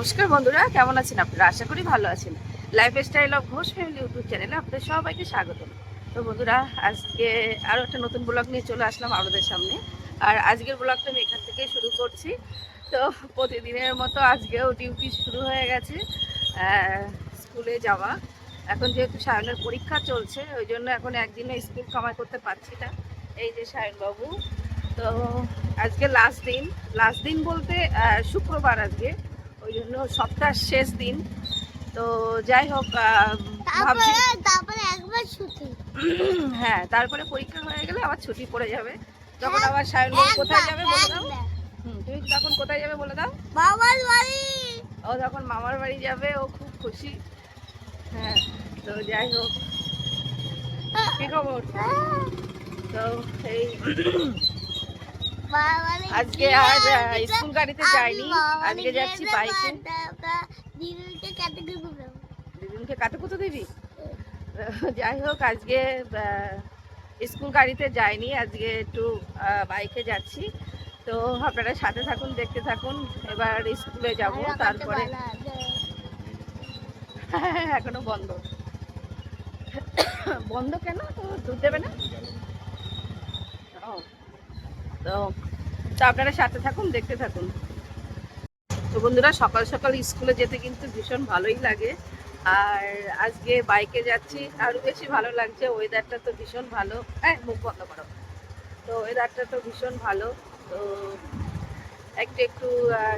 নমস্কার বন্ধুরা, কেমন আছেন আপনারা? আশা করি ভালো আছেন। Life style of Ghosh family YouTube চ্যানেলে আপনাদের সবাইকে স্বাগত তো বন্ধুরা, আজকে আরও একটা নতুন ব্লগ নিয়ে চলে আসলাম আপনাদের সামনে। আর আজকের ব্লগটা আমি এখান থেকে শুরু করছি। তো প্রতিদিনের মতো আজকেও ডিউটি শুরু হয়ে গেছে। স্কুলে যাওয়া। এখন যেহেতু সায়নের পরীক্ষা চলছে, ওই জন্য এখন একদিনে স্কুল কামাই করতে পারছি না। এই যে সায়নবাবু। তো আজকে লাস্ট দিন। লাস্ট দিন বলতে শুক্রবার আজকে। ওই জন্য সপ্তাহ শেষ দিন। তো যাই হোক ভাবছি হ্যাঁ তারপরে পরীক্ষা হয়ে গেলে আবার ছুটি পড়ে যাবে। তখন আবার সায়নবাবু কোথায় যাবে বলে দাও। তুমি তখন কোথায় যাবে বলে দাও। বাড়ি। ও যখন মামার বাড়ি যাবে ও খুব খুশি। হ্যাঁ তো যাই হোক। কি খবর? তো এই বাবার বাড়ি আজকে আর স্কুল গাড়িতে যাইনি আজকে যাচ্ছি বাইকে। দিদিনকে কাতে কুতো দিবি। যাই হোক আজকে স্কুল গাড়িতে যাইনি আজকে একটু বাইকে যাচ্ছি। তো আপনারা সাথে থাকুন দেখতে থাকুন এবার স্কুলে যাব তারপরে। এখনও বন্ধ। বন্ধ কেন? তো দুধ দেবে না? ও, তো তো আপনারা সাথে থাকুন দেখতে থাকুন। তো বন্ধুরা সকাল সকাল স্কুলে যেতে কিন্তু ভীষণ ভালোই লাগে। আর আজকে বাইকে যাচ্ছি আরও বেশি ভালো লাগছে। ওয়েদারটা তো ভীষণ ভালো। হ্যাঁ মুখ বন্ধ করো। তো ওয়েদারটা তো ভীষণ ভালো। তো একটু একটু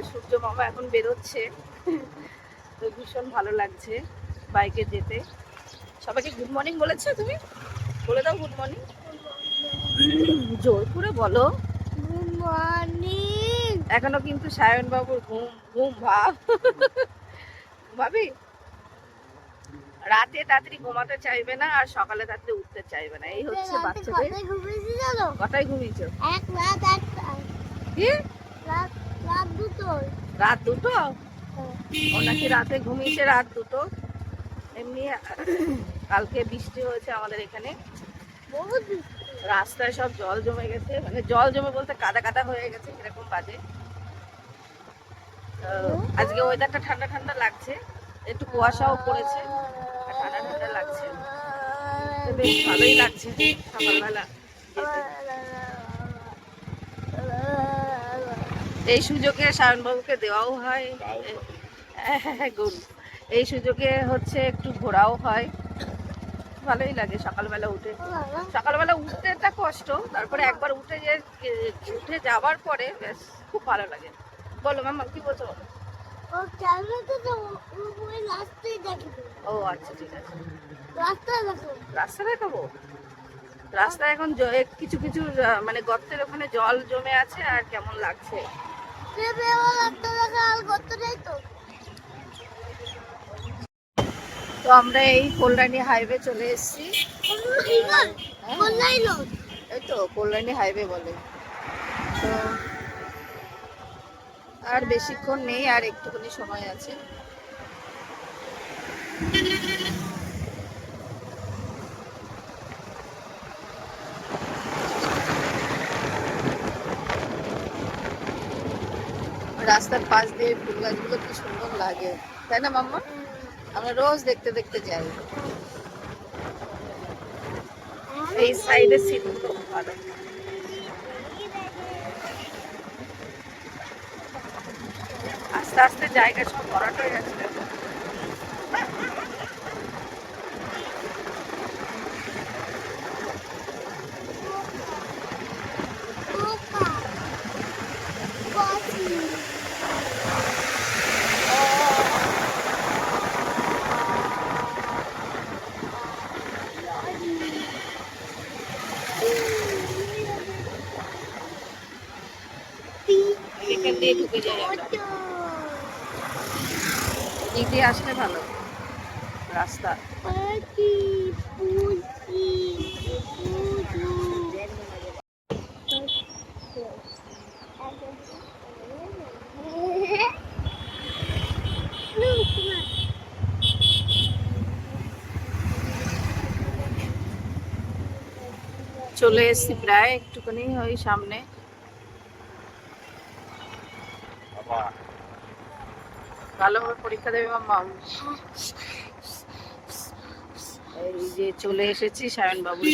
সূর্য মামা এখন বেরোচ্ছে। তো ভীষণ ভালো লাগছে বাইকে যেতে। সবাইকে গুড মর্নিং বলেছ তুমি? বলে দাও গুড মর্নিং জোর করে বলো। Morning. এখনও কিন্তু সায়ন বাবুর ঘুম ঘুম ভাব। ভাবি রাতে তাড়াতাড়ি ঘুমাতে চাইবে না আর সকালে তাড়াতাড়ি উঠতে চাইবে না। এই হচ্ছে বাচ্চাদের কটায় ঘুমিয়েছি? এক রাত একটা। কি? রাত রাত দুটোয় রাত দুটো? ও নাকি রাতে ঘুমিয়েছে রাত দুটো? এমনি কালকে বৃষ্টি হয়েছে আমাদের এখানে। বহুত রাস্তায় সব জল জমে গেছে মানে জল জমে বলতে কাদা কাদা হয়ে গেছে এরকম বাজে। আজকে ওয়েদারটা ঠান্ডা ঠান্ডা লাগছে একটু কুয়াশাও পড়েছে ঠান্ডা ঠান্ডা লাগছে। বেশ ভালোই লাগছে সকালবেলা এই সুযোগে সায়নবাবুকে দেওয়াও হয় গুড। এই সুযোগে হচ্ছে একটু ঘোরাও হয়। ভালোই লাগে সকালবেলা উঠে। সকালবেলা উঠতে একটা কষ্ট তারপরে একবার উঠে যে উঠে যাওয়ার পরে বেশ খুব ভালো লাগে। বলো ম্যাম কি বলছো বলো। ও রাস্তায় আচ্ছা ঠিক আছে। রাস্তা দেখো। রাস্তা দেখাবো? রাস্তা এখন কিছু কিছু মানে গর্তের ওখানে জল জমে আছে আর কেমন লাগছে? তো। তো আমরা এই কল্যাণী হাইওয়ে চলে এসেছি। হ্যাঁ। এই তো কল্যাণী হাইওয়ে বলে। তো আর বেশিক্ষণ নেই, আর একটুখানি সময় আছে। রাস্তার পাশ দিয়ে ফুল গাছগুলো কি সুন্দর লাগে। তাই না, মাম্মা? আমরা রোজ দেখতে দেখতে যাই। এই সাইডে সিট ভালো। আস্তে আস্তে জায়গা সব ভরাট হয়ে যাচ্ছে দেখো। পোকা কফি এখান দিয়ে ঢুকে যাই আমরা দিক দিয়ে আসলে ভালো রাস্তা পাখি পুচি পুচু চলে এসছি প্রায় একটুখানি ওই সামনে। ভালোভাবে পরীক্ষা দেবে মাম্মাম এই যে চলে এসেছি সায়ন বাবুর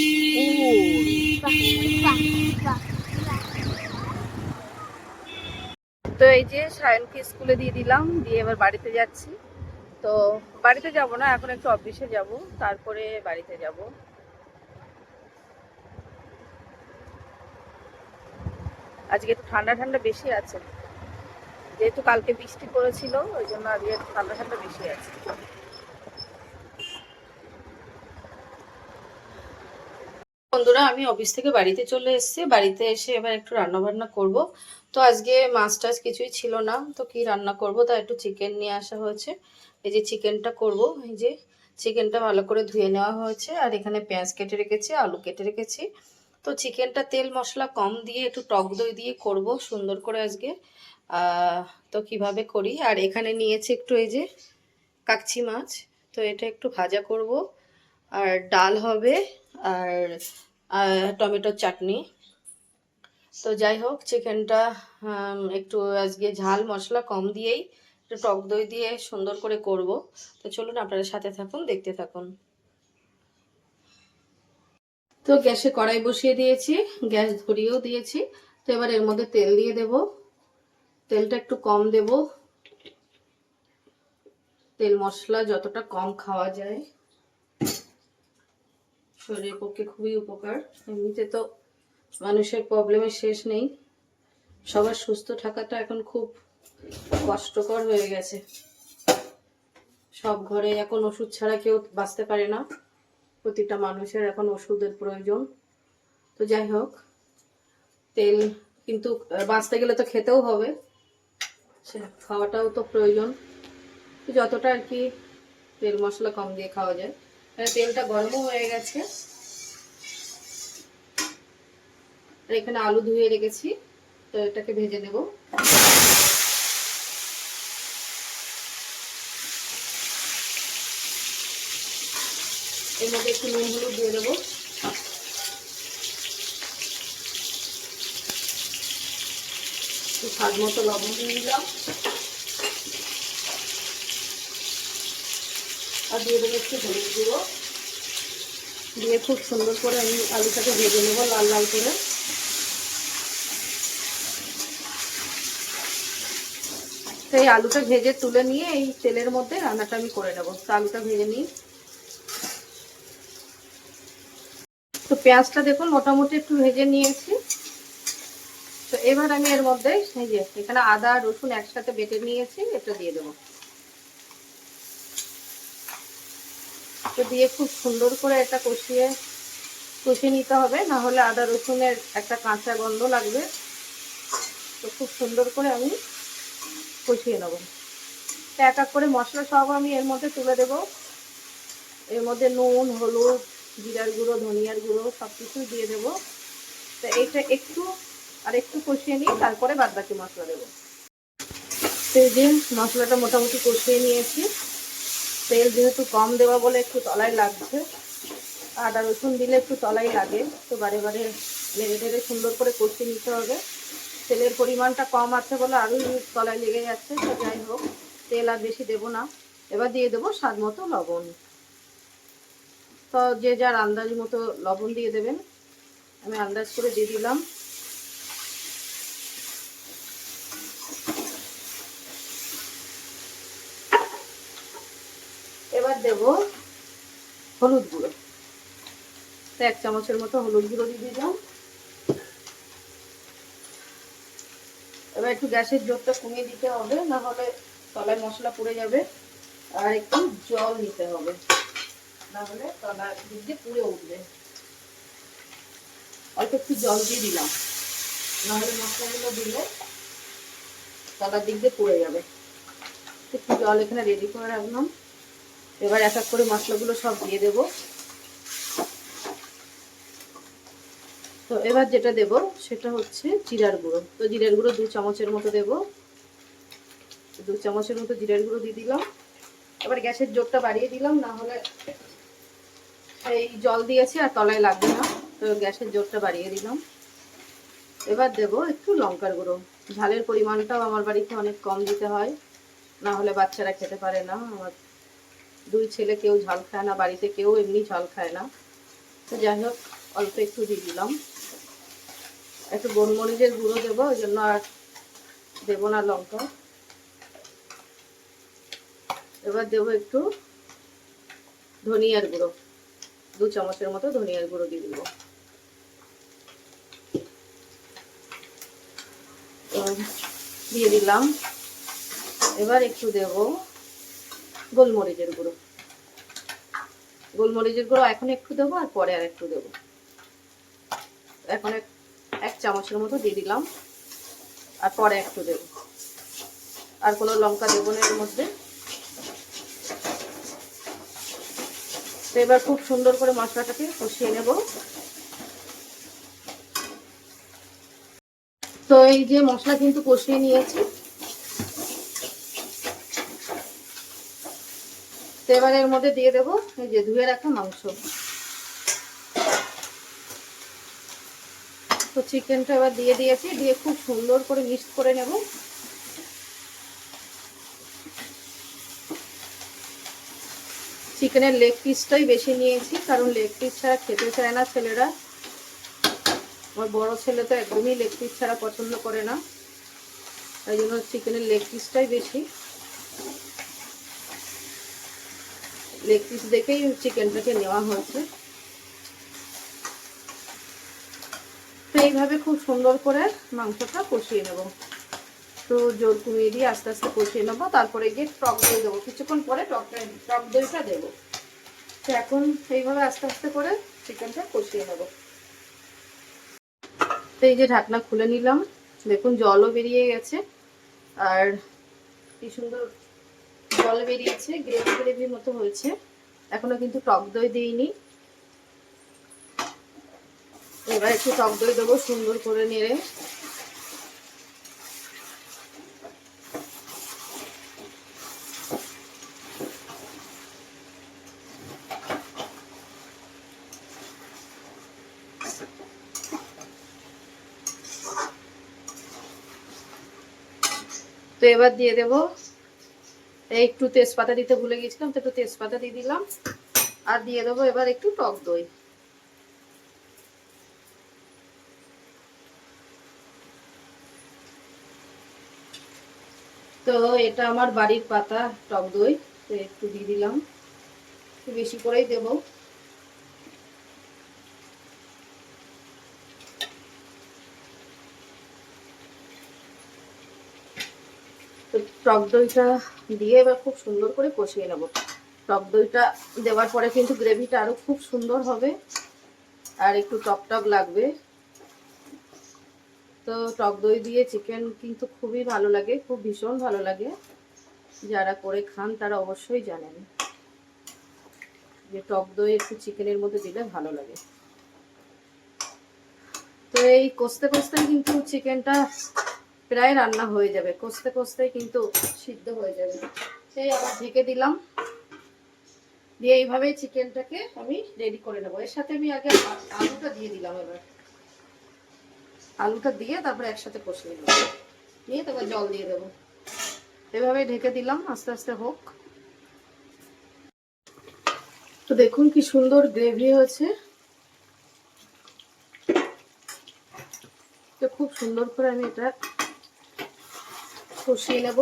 তো এই যে সায়নকে স্কুলে দিয়ে দিলাম দিয়ে এবার বাড়িতে যাচ্ছি। তো বাড়িতে যাব না এখন একটু অফিসে যাব তারপরে বাড়িতে যাব। আজকে একটু ঠান্ডা ঠান্ডা বেশি আছে। যেহেতু কালকে বৃষ্টি পড়েছিল ওই জন্য আজকে ঠান্ডা ঠান্ডা বেশি আছে। বন্ধুরা, আমি অফিস থেকে বাড়িতে চলে এসেছি। বাড়িতে এসে এবার একটু রান্না বান্না করব। তো আজকে মাছ টাছ কিছুই ছিল না। তো কি রান্না করব তা একটু চিকেন নিয়ে আসা হয়েছে। এই যে চিকেনটা করব। এই যে চিকেনটা ভালো করে ধুয়ে নেওয়া হয়েছে। আর এখানে পেঁয়াজ কেটে রেখেছি, আলু কেটে রেখেছি। তো চিকেনটা তেল মশলা কম দিয়ে একটু টক দই দিয়ে করব সুন্দর করে আজকে। তো কীভাবে করি? আর এখানে নিয়েছি একটু এই যে কাকচি মাছ। তো এটা একটু ভাজা করব। আর ডাল হবে আর টমেটোর চাটনি। তো যাই হোক, চিকেনটা একটু আজকে ঝাল মশলা কম দিয়েই একটু টক দই দিয়ে সুন্দর করে করব। তো চলুন, আপনারা সাথে থাকুন, দেখতে থাকুন। তো গ্যাসে কড়াই বসিয়ে দিয়েছি, গ্যাস ধরিয়েও দিয়েছি। তো এবার এর মধ্যে তেল দিয়ে দেব। তেলটা একটু কম দেব। তেল মশলা যতটা কম খাওয়া যায়। শরীরের পক্ষে খুবই উপকার। এমনিতে তো মানুষের প্রবলেমের শেষ নেই। সবার সুস্থ থাকাটা এখন খুব কষ্টকর হয়ে গেছে। সব ঘরে এখন ওষুধ ছাড়া কেউ বাঁচতে পারে না। প্রতিটা মানুষের এখন ওষুধের প্রয়োজন। তো যাই হোক, তেল কিন্তু বাঁচতে গেলে তো খেতেও হবে। সে খাওয়াটাও তো প্রয়োজন। যতটা আর কি তেল মশলা কম দিয়ে খাওয়া যায়। তেলটা গরমও হয়ে গেছে। আর এখানে আলু ধুয়ে রেখেছি, তো এটাকে ভেজে নেব। এর মধ্যে একটু নুন হলুদ দিয়ে দেবো। স্বাদ মতো লবণ দিয়ে দিলাম। আর দিয়ে দেবো একটু হলুদ গুঁড়ো। দিয়ে খুব সুন্দর করে আমি আলুটাকে ভেজে নেব লাল লাল করে। তো এই আলুটা ভেজে তুলে নিয়ে এই তেলের মধ্যে রান্নাটা আমি করে নেব। তো আলুটা ভেজে নিই। তো পেঁয়াজটা দেখুন মোটামুটি একটু ভেজে নিয়েছি। তো এবার আমি এর মধ্যে এই যে এখানে আদা রসুন একসাথে বেটে নিয়েছি, এটা দিয়ে দেবো। তো দিয়ে খুব সুন্দর করে এটা কষিয়ে কষিয়ে নিতে হবে না হলে আদা রসুনের একটা কাঁচা গন্ধ লাগবে। তো খুব সুন্দর করে আমি কষিয়ে নেব। তো এক এক করে মশলা সব আমি এর মধ্যে তুলে দেব। এর মধ্যে নুন, হলুদ, জিরার গুঁড়ো, ধনিয়ার গুঁড়ো সব কিছু দিয়ে দেবো। তো এইটা একটু আর একটু কষিয়ে নিই তারপরে বাদ বাকি মশলা দেবো। তো যে মশলাটা মোটামুটি কষিয়ে নিয়েছি। তেল যেহেতু কম দেওয়া বলে একটু তলায় লাগছে, আদা রসুন দিলে একটু তলায় লাগে, তো বারে বারে নেড়ে নেড়ে সুন্দর করে কষিয়ে নিতে হবে। তেলের পরিমাণটা কম আছে বলে আরও তলায় লেগে যাচ্ছে, তো যাই হোক, তেল আর বেশি দেবো না। এবার দিয়ে দেবো স্বাদ মতো লবণ। তো যে যার আন্দাজ মতো লবণ দিয়ে দেবেন। আমি আন্দাজ করে দিয়ে দিলাম এবার দেব হলুদ গুঁড়ো। তো এক চামচের মতো হলুদ গুঁড়ো দিয়ে দিলাম। এবার একটু গ্যাসের জোরটা কমিয়ে দিতে হবে, না হলে তলায় মশলা পুড়ে যাবে আর একটু জল নিতে হবে। না হলে তলা দিক দিয়ে পুড়ে উঠবে। অল্প একটু জল দিয়ে দিলাম। না হলে মশলাগুলো দিলে তলার দিক দিয়ে পুড়ে যাবে। একটু জল এখানে রেডি করে রাখলাম। এবার এক এক করে মশলাগুলো সব দিয়ে দেব। তো এবার যেটা দেব সেটা হচ্ছে জিরার গুঁড়ো। তো জিরার গুঁড়ো দু চামচের মতো দেব। দু চামচের মতো জিরার গুঁড়ো দিয়ে দিলাম। এবার গ্যাসের জোরটা বাড়িয়ে দিলাম, না হলে এই জল দিয়েছি আর তলায় লাগবে না। তো গ্যাসের জোরটা বাড়িয়ে দিলাম। এবার দেব একটু লঙ্কার গুঁড়ো। ঝালের পরিমাণটাও আমার বাড়িতে অনেক কম দিতে হয়। না হলে বাচ্চারা খেতে পারে না। আমার দুই ছেলে কেউ ঝাল খায় না, বাড়িতে কেউ এমনি ঝাল খায় না। তো যাই হোক, অল্প একটু দিয়ে দিলাম। একটু গোলমরিচের গুঁড়ো দেবো, ওই জন্য আর দেবো না লঙ্কা। এবার দেবো একটু ধনিয়ার গুঁড়ো। দু চামচের মতো ধনিয়ার গুঁড়ো দিয়ে দেবো। দিয়ে দিলাম। এবার একটু দেব গোলমরিচের গুঁড়ো। গোলমরিচের গুঁড়ো এখন একটু দেবো আর পরে আর একটু দেবো। এখন এক চামচের মতো দিয়ে দিলাম আর পরে একটু দেবো। আর কোনো লঙ্কা দেবো না এর মধ্যে। তো এবার খুব সুন্দর করে মশলাটাকে কষিয়ে নেব। তো এই যে মশলা কিন্তু কষিয়ে নিয়েছি তো এবার এর মধ্যে দিয়ে দেবো। এই যে ধুয়ে রাখা মাংস। তো চিকেনটা এবার দিয়ে দিয়েছি। দিয়ে খুব সুন্দর করে মিক্স করে নেব। চিকেনের লেগ পিসটাই বেশি নিয়েছি, কারণ লেগ পিস ছাড়া খেতে চায় না ছেলেরা। আমার বড় ছেলে তো একদমই লেগ পিস ছাড়া পছন্দ করে না। তাই জন্য চিকেনের লেগ পিসটাই বেশি। লেগ পিস দেখেই চিকেনটাকে নেওয়া হয়েছে। তো এইভাবে খুব সুন্দর করে মাংসটা কষিয়ে নেব। তো জোর কমিয়ে দিয়ে আস্তে আস্তে কষিয়ে নেব। তারপরে গিয়ে টক দই দেবো। কিছুক্ষণ পরে টক টক দইটা দেবো। তো এখন এইভাবে আস্তে আস্তে করে চিকেনটা কষিয়ে নেব। তো এই যে ঢাকনা খুলে নিলাম। দেখুন জলও বেরিয়ে গেছে। আর কি সুন্দর জল বেরিয়েছে গ্রেভি গ্রেভির মতো হয়েছে। এখনও কিন্তু টক দই দিইনি। এবার একটু টক দই দেবো সুন্দর করে নেড়ে। তো এবার দিয়ে দেব একটু তেজপাতা দিতে ভুলে গেছিলাম তো একটু তেজপাতা দিয়ে দিলাম। আর দিয়ে দেবো এবার একটু টক দই। তো এটা আমার বাড়ির পাতা, টক দই, তো একটু দিয়ে দিলাম। বেশি করেই দেব তো টক দইটা দিয়ে এবার খুব সুন্দর করে কষিয়ে নেব। টক দইটা দেওয়ার পরে কিন্তু গ্রেভিটা আরও খুব সুন্দর হবে আর একটু টক টক লাগবে। তো টক দই দিয়ে চিকেন কিন্তু খুবই ভালো লাগে, খুব ভীষণ ভালো লাগে। যারা করে খান তারা অবশ্যই জানেন যে টক দই একটু চিকেনের মধ্যে দিলে ভালো লাগে। তো এই কষতে কষতে কিন্তু চিকেনটা প্রায় রান্না হয়ে যাবে। কষতে কষতে কিন্তু সিদ্ধ হয়ে যাবে। সেই আবার ঢেকে দিলাম। দিয়ে এইভাবেই চিকেনটাকে আমি রেডি করে নেব। এর সাথে আমি আগে আলুটা দিয়ে দিলাম এবার। আলুটা দিয়ে তারপরে একসাথে কষিয়ে নেব। নিয়ে তারপর জল দিয়ে দেবো। এভাবে ঢেকে দিলাম, আস্তে আস্তে হোক। তো দেখুন কি সুন্দর গ্রেভি হয়েছে। তো খুব সুন্দর করে আমি এটা কষিয়ে নেব।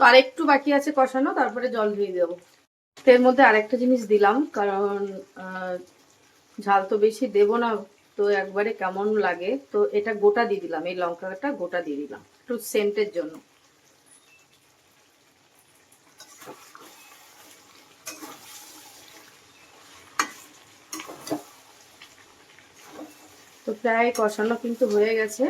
আর একটু বাকি আছে কষানো, তারপরে জল দিয়ে দেবো। তো এর মধ্যে আরেকটা জিনিস দিলাম, কারণ ঝাল তো বেশি দেব না, তো একবারে কেমন লাগে? তো এটা গোটা দিয়ে দিলাম, এই লঙ্কাটা গোটা দিয়ে দিলাম, একটু সেন্টের জন্য। তো প্রায় কষানো কিন্তু হয়ে গেছে।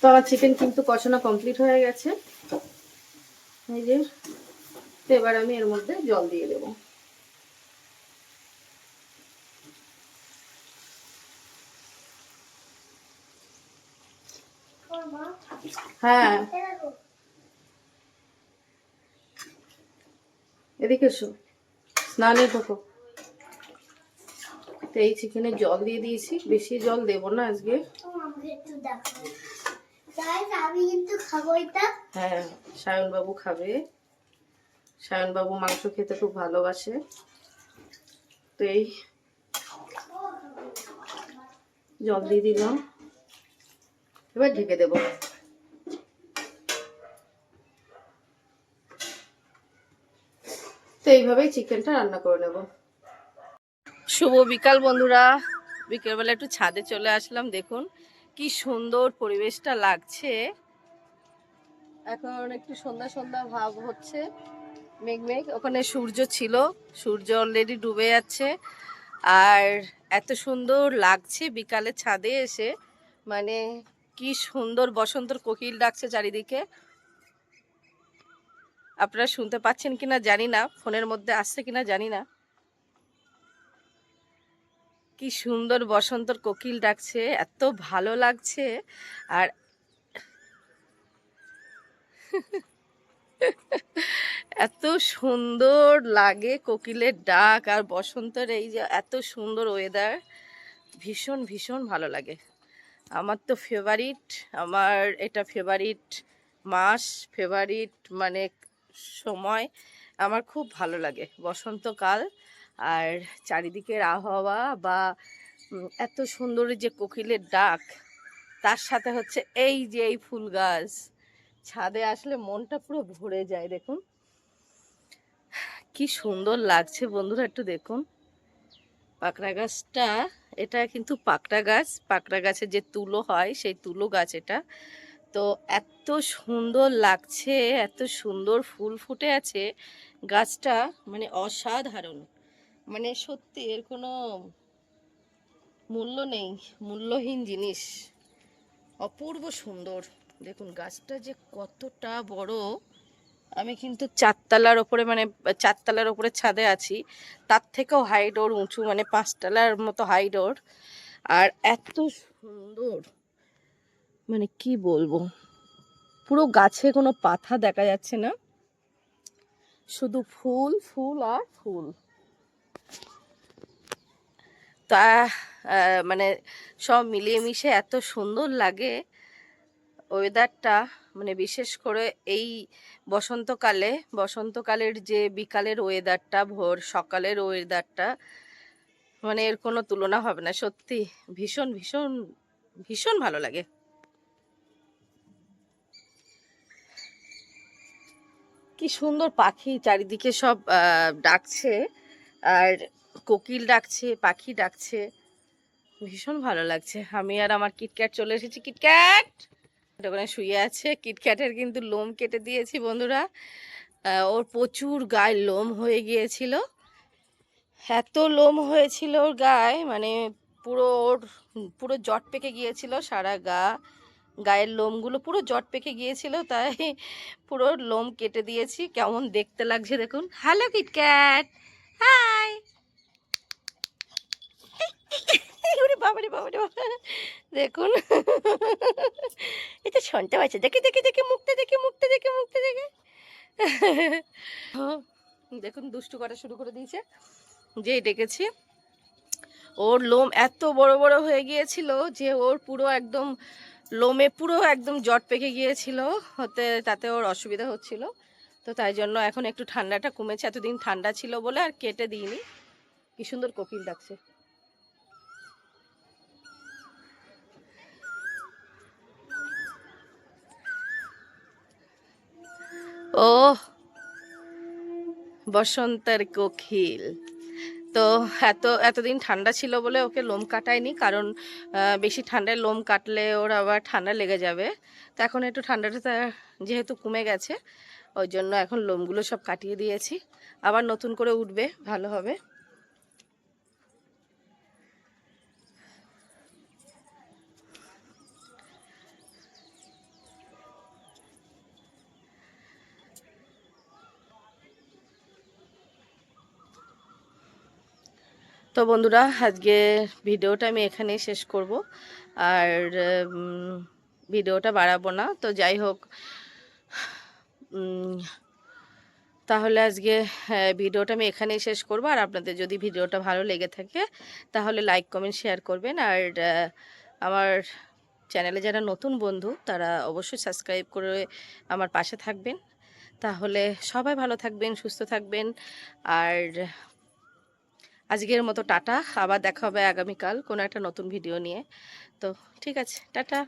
তো আমার চিকেন কিন্তু কষানো কমপ্লিট হয়ে গেছে। এই যে, তো এবার আমি এর মধ্যে জল দিয়ে দেবো। হ্যাঁ। এদিকে এসো। স্নানে ঢোকো। তো এই চিকেনে জল দিয়ে দিয়েছি। বেশি জল দেবো না আজকে। Guys, আমি কিন্তু খাব হ্যাঁ খাবে। সায়নবাবু মাংস খেতে খুব ভালোবাসে। তো এই জল দিয়ে দিলাম। এবার ঢেকে দেব। তো এইভাবেই চিকেনটা রান্না করে নেব। শুভ বিকাল বন্ধুরা। বিকেলবেলা একটু ছাদে চলে আসলাম দেখুন। কি সুন্দর পরিবেশটা লাগছে। এখন একটু সন্ধ্যা সন্ধ্যা ভাব হচ্ছে। মেঘ মেঘ, ওখানে সূর্য ছিল, সূর্য অলরেডি ডুবে যাচ্ছে। আর এত সুন্দর লাগছে বিকালে ছাদে এসে। মানে কি সুন্দর বসন্তর কোকিল ডাকছে চারিদিকে। আপনারা শুনতে পাচ্ছেন কিনা জানি না, ফোনের মধ্যে আসছে কিনা জানি না। কি সুন্দর বসন্তর কোকিল ডাকছে, এত ভালো লাগছে। আর এত সুন্দর লাগে কোকিলের ডাক আর বসন্তের এই যে এত সুন্দর ওয়েদার ভীষণ ভীষণ ভালো লাগে। আমার তো ফেভারিট আমার এটা ফেভারিট মাস ফেভারিট মানে সময়, আমার খুব ভালো লাগে বসন্তকাল। আর চারিদিকের আবহাওয়া বা এত সুন্দর যে কোকিলের ডাক, তার সাথে হচ্ছে এই যে এই ফুল গাছ, ছাদে আসলে মনটা পুরো ভরে যায় দেখুন। কি সুন্দর লাগছে বন্ধুরা একটু দেখুন। পাকড়া গাছটা, এটা কিন্তু পাকড়া গাছ, পাকড়া গাছের যে তুলো হয় সেই তুলো গাছ এটা। তো এত সুন্দর লাগছে, এত সুন্দর ফুল ফুটে আছে, গাছটা মানে অসাধারণ। মানে সত্যি এর কোনো মূল্য নেই, মূল্যহীন জিনিস। অপূর্ব সুন্দর। দেখুন, গাছটা যে কতটা বড়, আমি কিন্তু চারতলার ওপরে মানে চারতলার ওপরে ছাদে আছি। তার থেকেও হাইট ওর উঁচু মানে পাঁচতলার মতো হাইট ওর আর এত সুন্দর। মানে কি বলব? পুরো গাছে কোনো পাতা দেখা যাচ্ছে না। শুধু ফুল ফুল আর ফুল। তা মানে সব মিলিয়ে মিশে এত সুন্দর লাগে ওয়েদারটা মানে বিশেষ করে এই বসন্তকালে, বসন্তকালের যে বিকালের ওয়েদারটা ভোর সকালের ওয়েদারটা মানে এর কোনো তুলনা হবে না। সত্যি ভীষণ ভীষণ ভীষণ ভালো লাগে। কি সুন্দর পাখি চারিদিকে সব ডাকছে। আর কোকিল ডাকছে, পাখি ডাকছে। ভীষণ ভালো লাগছে। আমি আর আমার কিটক্যাট চলে এসেছি। কিটক্যাট! ওখানে শুয়ে আছে। কিটক্যাটের কিন্তু লোম কেটে দিয়েছি, বন্ধুরা। ওর প্রচুর গায়ে লোম হয়ে গিয়েছিল। এত লোম হয়েছিল ওর গায়ে মানে পুরো ওর, পুরো জট পেকে গিয়েছিল সারা গা। গায়ের লোমগুলো পুরো জট পেকে গিয়েছিল, তাই পুরো লোম কেটে দিয়েছি। কেমন দেখতে লাগছে দেখুন। Hello KitKat! হাই বাবারে বাবারে বাবা দেখুন। এটা শুনতে পাচ্ছে দেখে দেখে দেখে মুখটা দেখে মুখটা দেখে মুখটা দেখে। হ্যাঁ, দেখুন দুষ্টু করা শুরু করে দিয়েছে। যেই ডেকেছি। ওর লোম এত বড় বড় হয়ে গিয়েছিল যে ওর পুরো একদম লোমে পুরো একদম জট পেকে গিয়েছিল। হতে তাতে ওর অসুবিধা হচ্ছিল। তো তাই জন্য এখন একটু ঠান্ডাটা কমেছে। এতদিন ঠান্ডা ছিল বলে আর কেটে দিইনি। কি সুন্দর কোকিল ডাকছে। ও বসন্তের কোকিল। তো এত, এতদিন ঠান্ডা ছিল বলে ওকে লোম কাটায়নি, কারণ বেশি ঠান্ডায় লোম কাটলে ওর আবার ঠান্ডা লেগে যাবে। তো এখন একটু ঠান্ডাটা যেহেতু কমে গেছে, ওই জন্য এখন লোমগুলো সব কাটিয়ে দিয়েছি। আবার নতুন করে উঠবে, ভালো হবে। তো বন্ধুরা আজকে ভিডিওটা আমি এখানেই শেষ করব। আর ভিডিওটা বাড়াবো না। তো যাই হোক তাহলে আজকে হ্যাঁ, ভিডিওটা আমি এখানেই শেষ করব। আর আপনাদের যদি ভিডিওটা ভালো লেগে থাকে তাহলে লাইক কমেন্ট শেয়ার করবেন। আর আমার চ্যানেলে যারা নতুন বন্ধু তারা অবশ্যই সাবস্ক্রাইব করে আমার পাশে থাকবেন। তাহলে সবাই ভালো থাকবেন সুস্থ থাকবেন। আর আজকের মতো টাটা, আবার দেখা হবে আগামীকাল কোনো একটা নতুন ভিডিও নিয়ে। তো ঠিক আছে, টাটা।